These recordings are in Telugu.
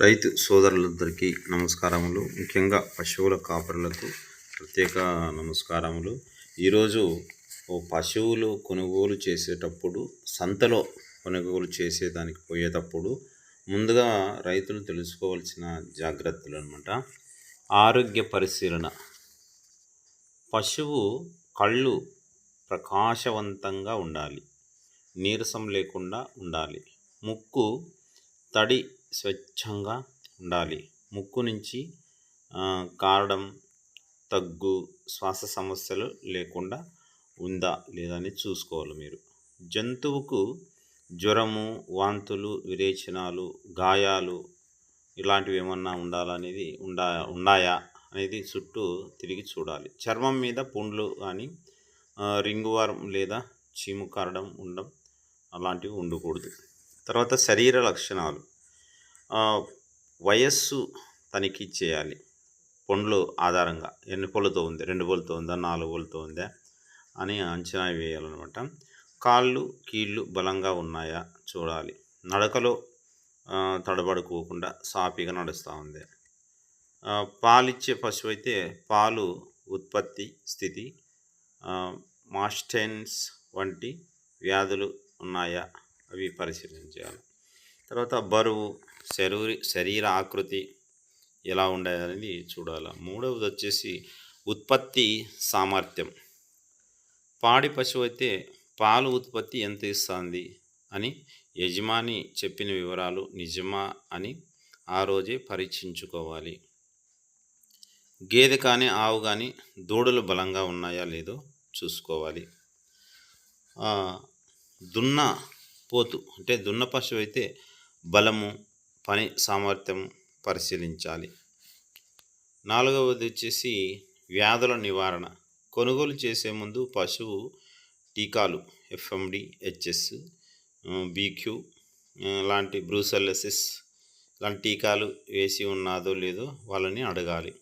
రైతు సోదరులందరికీ నమస్కారములు. ముఖ్యంగా పశువుల కాపరులకు ప్రత్యేక నమస్కారములు. ఈరోజు పశువులు కొనుగోలు చేసేటప్పుడు సంతలో కొనుగోలు చేసేదానికి పోయేటప్పుడు ముందుగా రైతులు తెలుసుకోవాల్సిన జాగ్రత్తలు అనమాట ఆరోగ్య పరిశీలన. పశువు కళ్ళు ప్రకాశవంతంగా ఉండాలి. నీరసం లేకుండా ఉండాలి. ముక్కు తడి స్వచ్ఛంగా ఉండాలి. ముక్కు నుంచి కారడం దగ్గు శ్వాస సమస్యలు లేకుండా ఉందా లేదా అని చూసుకోవాలి మీరు. జంతువుకు జ్వరము వాంతులు విరేచనాలు గాయాలు ఇలాంటివి ఏమన్నా ఉండాలనేది ఉండా ఉన్నాయా అనేది చుట్టూ తిరిగి చూడాలి. చర్మం మీద పుండ్లు కానీ రింగువారం లేదా చీము కారడం ఉండడం అలాంటివి ఉండకూడదు. తర్వాత శరీర లక్షణాలు. వయస్సు తనిఖీ చేయాలి. పండ్లు ఆధారంగా. ఎన్ని పళ్ళతో ఉంది? రెండు పళ్ళతో ఉందా? నాలుగు పళ్ళతో ఉందా? అని అంచనా వేయాలన్నమాట. కాళ్ళు కీళ్ళు బలంగా ఉన్నాయా? చూడాలి. నడకలో తడబడుకోకుండా సాఫీగా నడుస్తూ ఉంది. పాలిచ్చే పశువు అయితే పాలు ఉత్పత్తి స్థితి మాస్టైన్స్ వంటి వ్యాధులు ఉన్నాయా? అవి పరిశీలించాలి తర్వాత బరువు శరీర శరీర ఆకృతి ఎలా ఉండాలనేది చూడాలి. మూడవది వచ్చేసి ఉత్పత్తి సామర్థ్యం. పాడి పశువు అయితే పాలు ఉత్పత్తి ఎంత ఇస్తుంది అని యజమాని చెప్పిన వివరాలు నిజమా అని ఆ రోజే పరీక్షించుకోవాలి. గేదె కానీ ఆవు కానీ దూడలు బలంగా ఉన్నాయా లేదో చూసుకోవాలి. దున్న పోతు అంటే దున్న పశువు అయితే బలము పని సామర్థ్యం పరిశీలించాలి. నాలుగవది వచ్చేసి వ్యాధుల నివారణ. కొనుగోలు చేసే ముందు పశువు టీకాలు ఎఫ్ఎండి హెచ్ఎస్ బీక్యూ లాంటి బ్రూసెల్లసిస్ లాంటి టీకాలు వేసి ఉన్నాదో లేదో వాళ్ళని అడగాలి.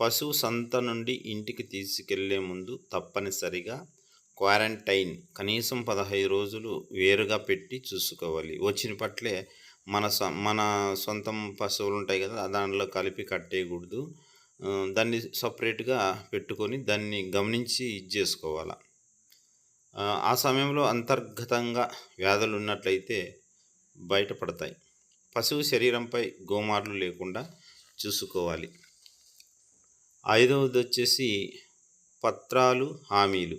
పశువు సంత నుండి ఇంటికి తీసుకెళ్ళే ముందు తప్పనిసరిగా క్వారంటైన్ కనీసం పదహైదు రోజులు వేరుగా పెట్టి చూసుకోవాలి. వచ్చిన పట్లే మన సొ మన సొంతం పశువులు ఉంటాయి కదా దాంట్లో కలిపి కట్టేయకూడదు. దాన్ని సపరేట్గా పెట్టుకొని దాన్ని గమనించి ఇది చేసుకోవాలి. ఆ సమయంలో అంతర్గతంగా వ్యాధులు ఉన్నట్లయితే బయటపడతాయి. పశువు శరీరంపై గోమార్లు లేకుండా చూసుకోవాలి. ఐదవది వచ్చేసి పత్రాలు హామీలు.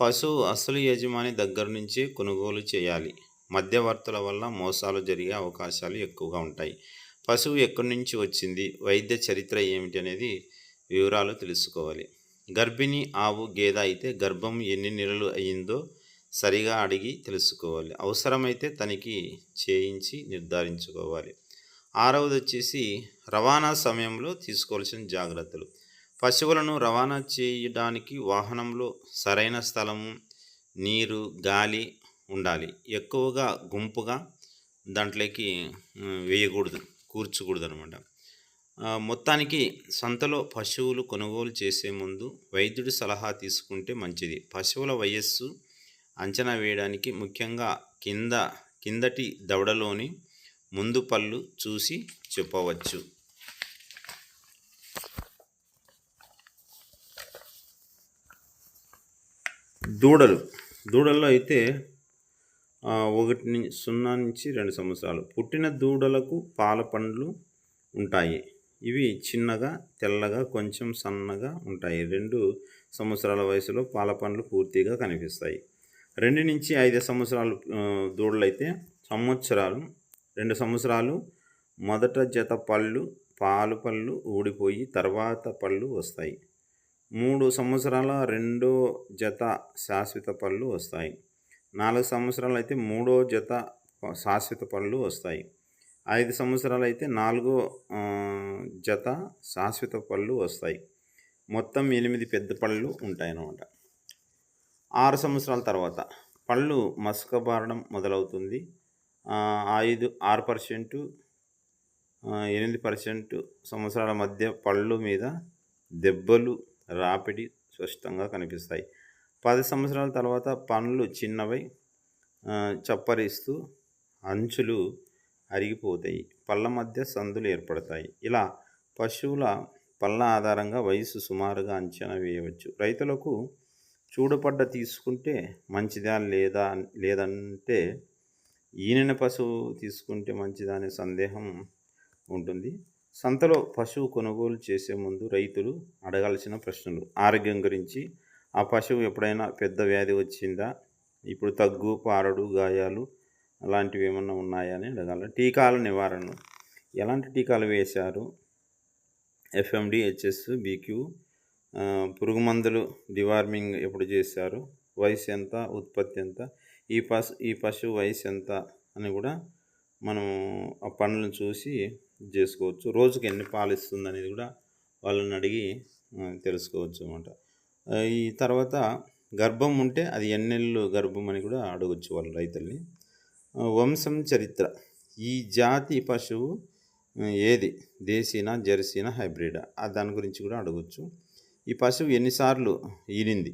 పశువు అసలు యజమాని దగ్గర నుంచే కొనుగోలు చేయాలి. మధ్యవర్తుల వల్ల మోసాలు జరిగే అవకాశాలు ఎక్కువగా ఉంటాయి. పశువు ఎక్కడి నుంచి వచ్చింది? వైద్య చరిత్ర ఏమిటి అనేది వివరాలు తెలుసుకోవాలి. గర్భిణీ ఆవు గేదె అయితే గర్భం ఎన్ని నెలలు అయ్యిందో సరిగా అడిగి తెలుసుకోవాలి. అవసరమైతే తనిఖీ చేయించి నిర్ధారించుకోవాలి. ఆరవది వచ్చేసి రవాణా సమయంలో తీసుకోవాల్సిన జాగ్రత్తలు. పశువులను రవాణా చేయడానికి వాహనంలో సరైన స్థలము నీరు గాలి ఉండాలి. ఎక్కువగా గుంపుగా దాంట్లోకి వేయకూడదు కూర్చకూడదు అనమాట మొత్తానికి సంతలో పశువులు కొనుగోలు చేసే ముందు వైద్యుడి సలహా తీసుకుంటే మంచిది. పశువుల వయస్సు అంచనా వేయడానికి ముఖ్యంగా కింద కిందటి దవడలోని ముందు పళ్ళు చూసి చెప్పవచ్చు. దూడలు. దూడల్లో అయితే ఒకటి నుంచి సున్నా నుంచి రెండు సంవత్సరాలు. పుట్టిన దూడలకు పాల పండ్లు ఉంటాయి. ఇవి చిన్నగా తెల్లగా కొంచెం సన్నగా ఉంటాయి. రెండు సంవత్సరాల వయసులో పాల పండ్లు పూర్తిగా కనిపిస్తాయి. రెండు నుంచి ఐదు సంవత్సరాలు దూడలైతే సంవత్సరాలు రెండు సంవత్సరాలు మొదట జత పళ్ళు పాలు పళ్ళు ఊడిపోయి తర్వాత పళ్ళు వస్తాయి. మూడు సంవత్సరాల రెండో జత శాశ్వత పళ్ళు వస్తాయి. నాలుగు సంవత్సరాలు అయితే మూడో జత శాశ్వత పళ్ళు వస్తాయి. ఐదు సంవత్సరాలు అయితే నాలుగో జత శాశ్వత పళ్ళు వస్తాయి. మొత్తం ఎనిమిది పెద్ద పళ్ళు ఉంటాయి అన్నమాట ఆరు సంవత్సరాల తర్వాత పళ్ళు మసకబారడం మొదలవుతుంది. ఐదు ఆరు పర్సెంటు ఎనిమిది పర్సెంట్ సంవత్సరాల మధ్య పళ్ళు మీద దెబ్బలు రాపిడి స్పష్టంగా కనిపిస్తాయి. పది సంవత్సరాల తర్వాత పండ్లు చిన్నవై చప్పరిస్తూ అంచులు అరిగిపోతాయి. పళ్ళ మధ్య సందులు ఏర్పడతాయి. ఇలా పశువుల పళ్ళ ఆధారంగా వయసు సుమారుగా అంచనా వేయవచ్చు. రైతులకు చూడపడ్డ తీసుకుంటే మంచిదా లేదా లేదంటే ఈనిన పశువు తీసుకుంటే మంచిదా అనే సందేహం ఉంటుంది. సంతలో పశువు కొనుగోలు చేసే ముందు రైతులు అడగాల్సిన ప్రశ్నలు. ఆరోగ్యం గురించి ఆ పశువు ఎప్పుడైనా పెద్ద వ్యాధి వచ్చిందా? ఇప్పుడు తగ్గు పారడు గాయాలు అలాంటివి ఏమన్నా ఉన్నాయా అని అడగాలి. టీకాల నివారణ. ఎలాంటి టీకాలు వేశారు? ఎఫ్ఎండి హెచ్ఎస్ బీక్యూ పురుగు మందులు డివార్మింగ్ ఎప్పుడు చేశారు? వయసు ఎంత? ఉత్పత్తి ఎంత? ఈ పశు ఈ పశువు వయసు ఎంత? అని కూడా మనం ఆ పనులను చూసి చేసుకోవచ్చు. రోజుకి ఎన్ని పాలు ఇస్తుంది అనేది కూడా వాళ్ళని అడిగి తెలుసుకోవచ్చు అనమాట ఈ తర్వాత గర్భం ఉంటే అది ఎన్నెళ్ళు గర్భం అని కూడా అడగచ్చు వాళ్ళ రైతుల్ని. వంశం చరిత్ర. ఈ జాతి పశువు ఏది? దేశీనా జెర్సీనా హైబ్రిడా? దాని గురించి కూడా అడగచ్చు. ఈ పశువు ఎన్నిసార్లు ఈనింది?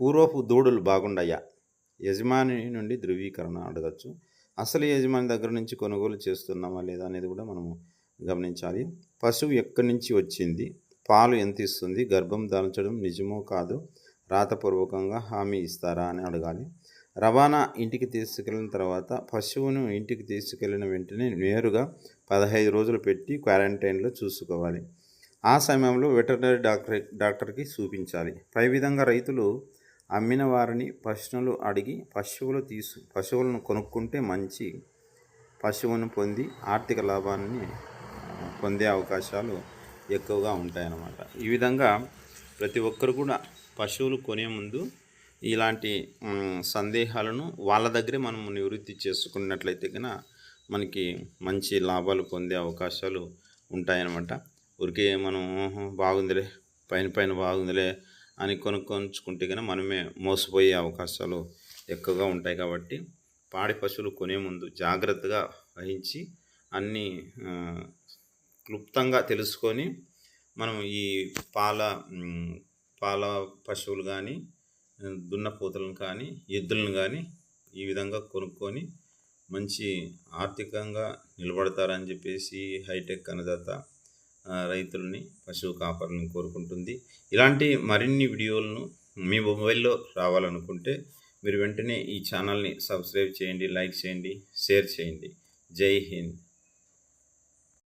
పూర్వపు దూడలు బాగుండయా? యజమాని నుండి ధృవీకరణ అడగచ్చు. అసలు యజమాని దగ్గర నుంచి కొనుగోలు చేస్తున్నామా లేదా అనేది కూడా మనము గమనించాలి. పశువు ఎక్కడి నుంచి వచ్చింది? పాలు ఎంత ఇస్తుంది? గర్భం దాల్చడం నిజమో కాదు రాతపూర్వకంగా హామీ ఇస్తారా అని అడగాలి. రవాణా ఇంటికి తీసుకెళ్ళిన తర్వాత పశువును ఇంటికి తీసుకెళ్ళిన వెంటనే నేరుగా పదహైదు రోజులు పెట్టి క్వారంటైన్లో చూసుకోవాలి. ఆ సమయంలో వెటర్నరీ డాక్టర్ డాక్టర్కి చూపించాలి. పై విధంగా రైతులు అమ్మిన వారిని ప్రశ్నలు అడిగి పశువులు తీసు పశువులను కొనుక్కుంటే మంచి పశువును పొంది ఆర్థిక లాభాన్ని పొందే అవకాశాలు ఎక్కువగా ఉంటాయన్నమాట. ఈ విధంగా ప్రతి ఒక్కరు కూడా పశువులు కొనే ముందు ఇలాంటి సందేహాలను వాళ్ళ దగ్గరే మనం నివృత్తి చేసుకున్నట్లయితే కనుక మనకి మంచి లాభాలు పొందే అవకాశాలు ఉంటాయన్నమాట. ఊరికే మనం బాగుందిలే పైన పైన బాగుందిలే అని కొనుక్కొంచుకుంటే కనుక మనమే మోసపోయే అవకాశాలు ఎక్కువగా ఉంటాయి కాబట్టి పాడి పశువులు కొనే ముందు జాగ్రత్తగా వహించి అన్నీ క్లుప్తంగా తెలుసుకొని మనం ఈ పాల పాల పశువులు కానీ దున్నపోతులను కానీ ఎద్దులను కానీ ఈ విధంగా కొనుక్కొని మంచి ఆర్థికంగా నిలబడతారని చెప్పేసి హైటెక్ అన్నదాత రైతుల్ని పశువు కాపరులను కోరుకుంటుంది. ఇలాంటి మరిన్ని వీడియోలను మీ మొబైల్లో రావాలనుకుంటే మీరు వెంటనే ఈ ఛానల్ని సబ్స్క్రైబ్ చేయండి లైక్ చేయండి షేర్ చేయండి. జై హింద్.